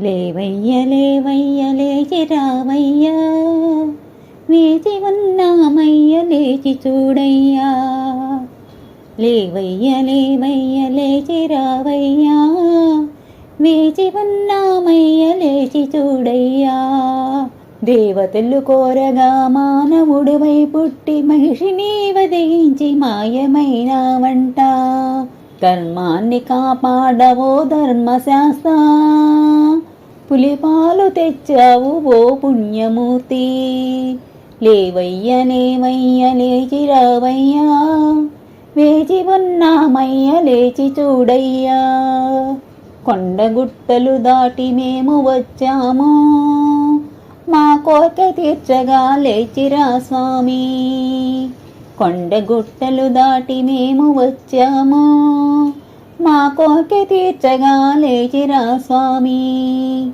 లేవయ్య లేవయ్య లేచి రావయ్యా. వేచి ఉన్నామయ్య లేచి చూడయ్యా. లేవయ్య లేవయ్య లేచి రావయ్యా. వేచి ఉన్నామయ్య లేచి చూడయ్యా. దేవతలు కోరగా మానవుడివై పుట్టి మహిషిని వదిలించి మాయమైనావంటా ధర్మాన్ని కాపాడవో ధర్మశాస్త్ర. పులిపాలు తెచ్చావు ఓ పుణ్యమూర్తి. లేవయ్య లేవయ్య లేచి రావయ్యా. వేచి ఉన్నామయ్య లేచి చూడయ్యా. కొండగుట్టలు దాటి మేము వచ్చాము. మా కోరిక తీర్చగా లేచిరా స్వామి. కొండగుట్టలు దాటి మేము వచ్చాము. మా కోరిక తీర్చగా లేచిరా స్వామి.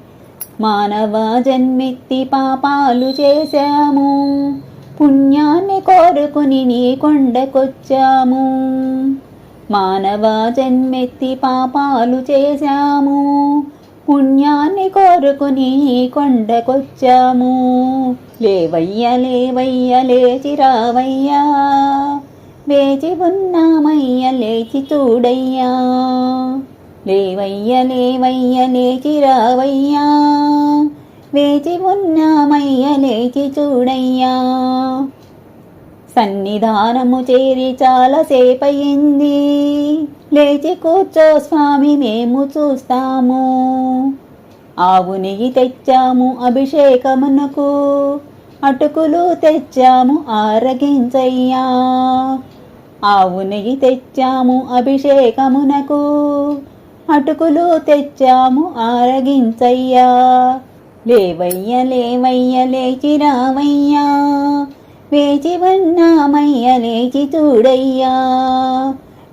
మానవ జన్మెత్తి పాపాలు చేశాము. పుణ్యాన్ని కోరుకుని నీ కొండకొచ్చాము. మానవ జన్మెత్తి పాపాలు చేశాము. పుణ్యాన్ని కోరుకుని కొండకొచ్చాము. లేవయ్య లేవయ్య లేచి రావయ్యా. వేచి ఉన్నామయ్య లేచి చూడయ్యా. లేవయ్య లేవయ్య లేచి రావయ్యా. వేచి ఉన్నామయ్య లేచి చూడయ్యా. సన్నిధానము చేరి చాలాసేపయింది లేచి కూర్చో స్వామి మేము చూస్తాము. ఆవు నెయ్యి తెచ్చాము అభిషేకమునకు. అటుకులు తెచ్చాము ఆరగించయ్యా. ఆవు నెయ్యి తెచ్చాము అభిషేకమునకు. అటుకులు తెచ్చాము ఆరగించయ్యా. లేవయ్య లేవయ్య లేచి రావయ్యా. వేచి ఉన్నామయ్య లేచి చూడయ్యా.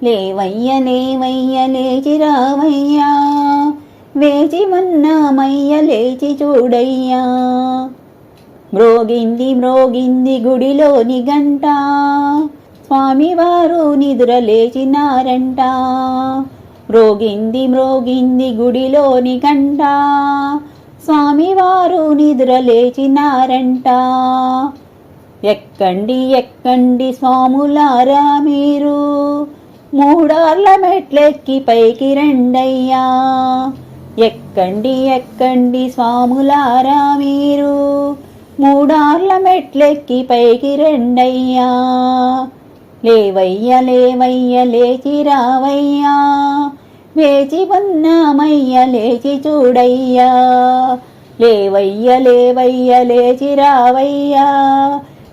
లేవయ్య లేవయ్య లేచి రావయ్యా వేచి ఉన్నామయ్య లేచి చూడయ్యా. మ్రోగింది మ్రోగింది గుడిలోని గంట. స్వామివారు నిద్ర లేచినారంట. మ్రోగింది మ్రోగింది గుడిలోని గంట. స్వామివారు నిద్ర లేచినారంట. ఎక్కండి ఎక్కండి స్వాములారా మీరు. మూడార్ల మెట్లెక్కి పైకి రండయ్యా. ఎక్కండి ఎక్కండి స్వాములారా మీరు. మూడార్ల మెట్లెక్కి పైకి రండయ్యా. లేవయ్య లేవయ్య లేచి రావయ్యా. వేచి ఉన్నామయ్య లేచి చూడయ్యా. లేవయ్య లేవయ్య లేచి రావయ్యా.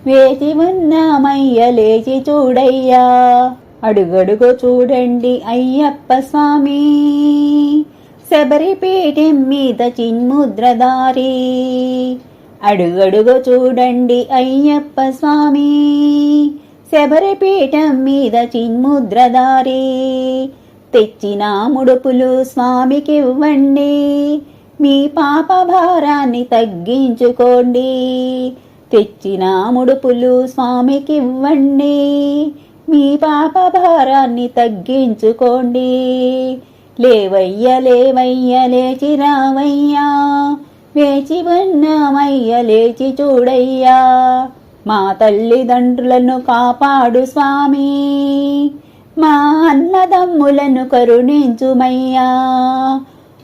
వేచి ఉన్నామయ్య లేచి చూడయ్యా. అడుగడుగు చూడండి అయ్యప్ప స్వామి. శబరిపీఠం మీద చిన్ముద్రదారి అడుగడుగు చూడండి అయ్యప్ప స్వామి. శబరిపీఠం మీద చిన్ముద్రదారి తెచ్చిన ముడుపులు స్వామికి ఇవ్వండి మీ పాప భారాన్ని తగ్గించుకోండి. తెచ్చిన ముడుపులు స్వామికి ఇవ్వండి మీ పాప భారాన్ని తగ్గించుకోండి. లేవయ్య లేవయ్య లేచి రావయ్యా. వేచి ఉన్నామయ్య లేచి చూడయ్యా. మా తల్లిదండ్రులను కాపాడు స్వామి. మా అన్నదమ్ములను కరుణించుమయ్యా.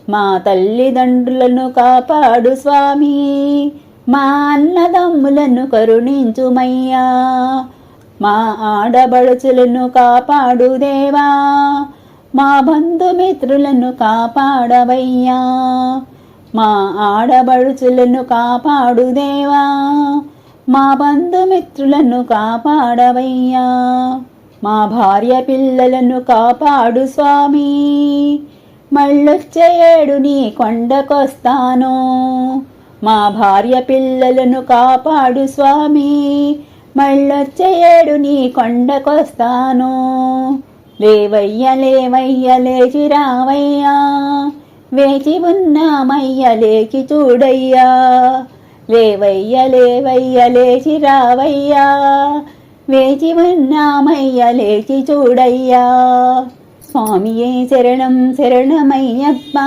మా తల్లిదండ్రులను కాపాడు స్వామి. మా అన్నదమ్ములను కరుణించుమయ్యా. మా ఆడబడుచులను కాపాడు దేవా. మా బంధుమిత్రులను కాపాడవయ్యా. మా ఆడబడుచులను కాపాడు దేవా. మా బంధుమిత్రులను కాపాడవయ్యా. మా భార్య పిల్లలను కాపాడు స్వామి. మళ్ళొచ్చేడు నీ కొండకొస్తాను. మా భార్య పిల్లలను కాపాడు స్వామి. మళ్ళొచ్చేడు నీ కొండకొస్తాను. లేవయ్య లేవయ్య లేచి రావయ్యా. వేచి ఉన్నామయ్య లేచి చూడయ్యా. లేవయ్య లేవయ్య లేచి రావయ్యా. వేచి ఉన్నామయ్య లేచి చూడయ్యా. స్వామియే శరణం శరణమయ్యప్ప.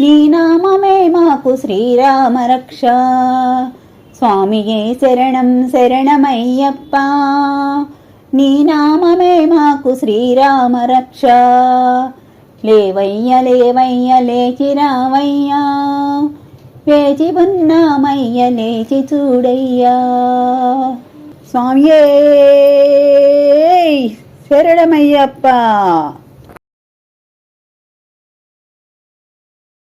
నీ నామమే మాకు శ్రీరామ రక్ష స్వామియే శరణం శరణమయ్యప్ప. నీ నామమే మాకు శ్రీరామ రక్ష. లేవయ్య లేవయ్య లేచి రావయ్యా. వేచి ఉన్నామయ్య లేచి చూడయ్యా. స్వామియే శరణమయ్యప్ప.